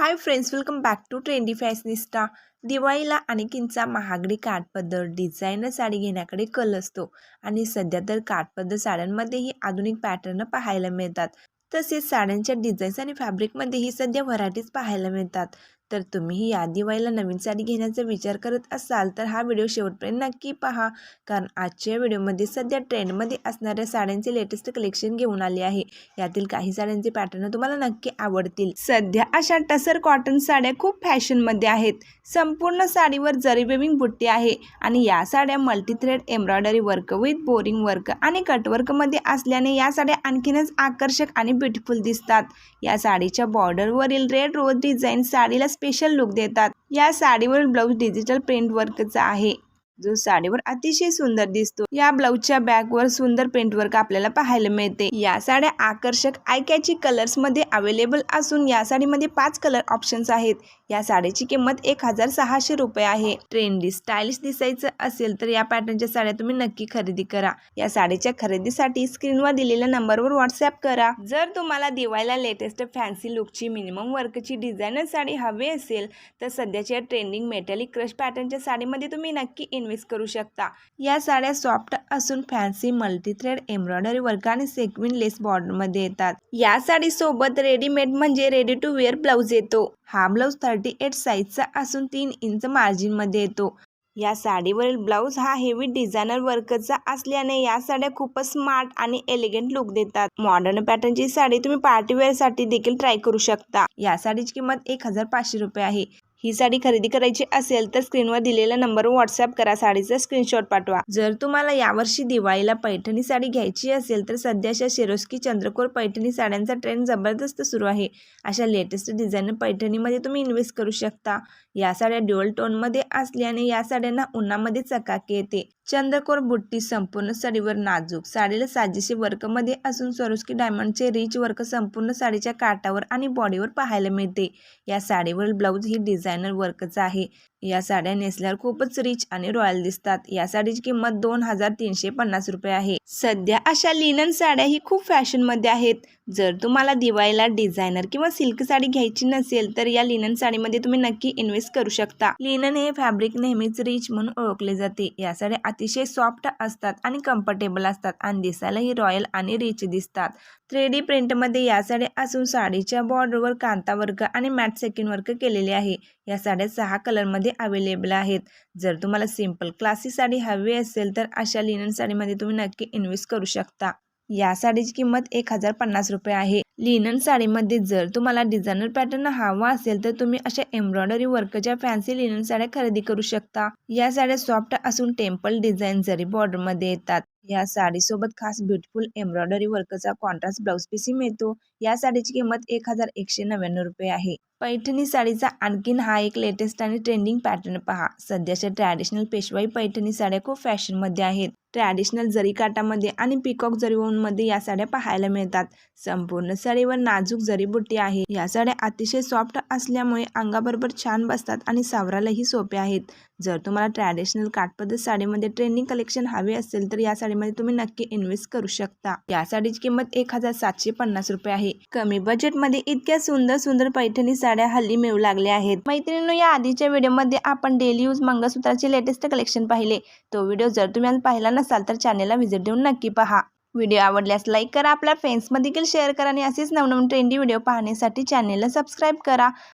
Hi friends welcome back to trendy fashionista दिवाळीला आणखीनचा महागडी काठपदर डिझायनर साडी घेण्याकडे कल असतो. आणि सध्या तर काठपदर साड्यांमध्येही आधुनिक पॅटर्न पाहायला मिळतात. तसेच साड्यांच्या डिझाईन्स आणि फॅब्रिकमध्येही सध्या व्हरायटीज पाहायला मिळतात. तर तुम्हीही या दिवाळीला नवीन साडी घेण्याचा विचार करत असाल तर हा व्हिडिओ शेवटपर्यंत नक्की पहा. कारण आजच्या व्हिडिओमध्ये सध्या ट्रेंडमध्ये असणाऱ्या साड्यांचे लेटेस्ट कलेक्शन घेऊन आले आहे. यातील काही साड्यांचे पॅटर्न तुम्हाला नक्की आवडतील. सध्या अशा टसर कॉटन साड्या खूप फॅशनमध्ये आहेत. संपूर्ण साडीवर जरी वेविंग बुट्टी आहे आणि या साड्या multithread embroidery work with boring work आणि कटवर्कमध्ये असल्याने या साड्या आणखीनच आकर्षक आणि ब्युटिफुल दिसतात. या साडीच्या बॉर्डरवरील रेड रोज डिझाईन साडीला स्पेशल लुक देतात. या साडीवरील ब्लाऊज डिजिटल प्रिंट वर्कचा आहे. जो साडीवर अतिशय सुंदर दिसतो. या ब्लाऊजच्या बॅगवर सुंदर पेंटवर्क आपल्याला पाहायला मिळते. या साड्या आकर्षक आयकॅची कलर्समध्ये अवेलेबल असून या साडीमध्ये पाच कलर ऑप्शन्स आहेत. या साडीची किंमत एक हजार सहाशे रुपये आहे. ट्रेंडी स्टायलिश दिसायचं असेल तर या पॅटर्नच्या साड्या तुम्ही नक्की खरेदी करा. या साडीच्या खरेदीसाठी स्क्रीनवर दिलेल्या नंबरवर व्हॉट्सअप करा. जर तुम्हाला दिवाळीला लेटेस्ट फॅन्सी लुकची मिनिमम वर्कची डिझायनर साडी हवी असेल तर सध्याच्या ट्रेंडिंग मेटॅलिक क्रश पॅटर्नच्या साडीमध्ये तुम्ही नक्की इन्व्हेस्ट करू शकता. या साड्या सॉफ्ट असून फॅन्सी मल्टीथ्रेड एम्ब्रॉयडरी वर्क आणि सेक्विन लेस बॉर्डरमध्ये येतात. या साडीसोबत रेडीमेड म्हणजे रेडी टू वेअर ब्लाऊज येतो. हा ब्लाऊज थर्टी एट साईजचा असून तीन इंच मार्जिनमध्ये येतो. या साडीवरील ब्लाऊज हा हेवी डिझायनर वर्कचा असल्याने या साड्या खूपच स्मार्ट आणि एलिगंट लुक देतात. मॉडर्न पॅटर्नची साडी तुम्ही पार्टीवेअरसाठी देखील ट्राय करू शकता. या साडीची किंमत एक हजार पाचशे रुपये आहे. ही साडी खरेदी करायची असेल तर स्क्रीनवर दिलेल्या नंबरवर व्हॉट्सअप करा साडीचा स्क्रीनशॉट पाठवा. जर तुम्हाला यावर्षी दिवाळीला पैठणी साडी घ्यायची असेल तर सध्याच्या शेरोस्की चंद्रकोर पैठणी साड्यांचा ट्रेंड जबरदस्त सुरू आहे. अशा लेटेस्ट डिझाईन पैठणीमध्ये तुम्ही इन्व्हेस्ट करू शकता. या साड्या ड्युअल टोनमध्ये असल्याने या साड्यांना उन्हामध्ये चकाकी येते. चंद्रकोर बुट्टी संपूर्ण साडीवर नाजूक. साडीला साजेशी वर्कमध्ये असून सरोस्की डायमंडचे रिच वर्क संपूर्ण साडीच्या काठावर आणि बॉडीवर पाहायला मिळते. या साडीवरील ब्लाऊज ही डिझायनर वर्कचा आहे. या साड्या नेसल्यावर खूपच रिच आणि रॉयल दिसतात. या साडीची किंमत दोन हजार तीनशे पन्नास रुपये आहे. सध्या अशा लिनन साड्या ही खूप फॅशनमध्ये आहेत. जर तुम्हाला दिवाळीला डिझायनर किंवा सिल्क साडी घ्यायची नसेल तर या लिनन साडीमध्ये तुम्ही नक्की इन्व्हेस्ट करू शकता. लिनन हे फॅब्रिक नेहमीच रिच म्हणून ओळखले जाते. या साड्या अतिशय सॉफ्ट असतात आणि कम्फर्टेबल असतात आणि दिसायलाही रॉयल आणि रिच दिसतात. थ्री डी प्रिंटमध्ये या साड्या असून साडीच्या बॉर्डरवर कांता वर्क आणि मॅट सेकिन वर्क केलेले आहे. या साड्या सहा कलरमध्ये अवेलेबल आहेत. जर तुम्हाला सिंपल क्लासी साडी हवी असेल तर अशा लिनन साडीमध्ये तुम्ही नक्की इन्व्हेस्ट करू शकता. या साडीची किंमत एक हजार पन्नास रुपये आहे. लिनन साडीमध्ये जर तुम्हाला डिझायनर पॅटर्न हवा असेल तर तुम्ही अशा एम्ब्रॉयडरी वर्कच्या फॅन्सी लिनन साड्या खरेदी करू शकता. या साड्या सॉफ्ट असून टेम्पल डिझाईन जरी बॉर्डरमध्ये येतात. या साडीसोबत खास ब्युटिफुल एम्ब्रॉयडरी वर्कचा कॉन्ट्रास्ट ब्लाऊज पीसही मिळतो. या साडीची किंमत एक हजार एकशे नव्याण्णव रुपये आहे. पैठणी साडीचा आणखीन हा एक लेटेस्ट आणि ट्रेंडिंग पॅटर्न पहा. सध्याच्या ट्रॅडिशनल पेशवाई पैठणी साड्या खूप फॅशनमध्ये आहेत. ट्रॅडिशनल जरी काटामध्ये आणि पिकॉक जरी या साड्या पाहायला मिळतात. संपूर्ण साडीवर नाजूक जरी बुट्टी आहे. या साड्या अतिशय सॉफ्ट असल्यामुळे अंगाबरोबर छान बसतात आणि सावरायलाही सोपे आहेत. जर तुम्हाला ट्रॅडिशनल काठपद्धत साडीमध्ये ट्रेंडिंग कलेक्शन हवे असेल तर या साडीमध्ये तुम्ही नक्की इन्व्हेस्ट करू शकता. या साडीची किंमत एक हजार सातशे पन्नास रुपये आहे. कमी बजेटमध्ये इतक्या सुंदर सुंदर पैठणी साड्या हल्ली मिळू लागल्या आहेत. मैत्रिणी या आधीच्या व्हिडिओमध्ये आपण डेली यूज मंगळसूत्राचे लेटेस्ट कलेक्शन पाहिले. तो व्हिडिओ जर तुम्ही आज पाहिला नसाल तर चॅनेलला व्हिजिट देऊन नक्की पहा. व्हिडिओ आवडल्यास लाईक करा आपल्या फ्रेंड्समध्ये देखील शेअर करा आणि असेच नवनवीन ट्रेंडी व्हिडिओ पाहण्यासाठी चॅनेलला सबस्क्राईब करा.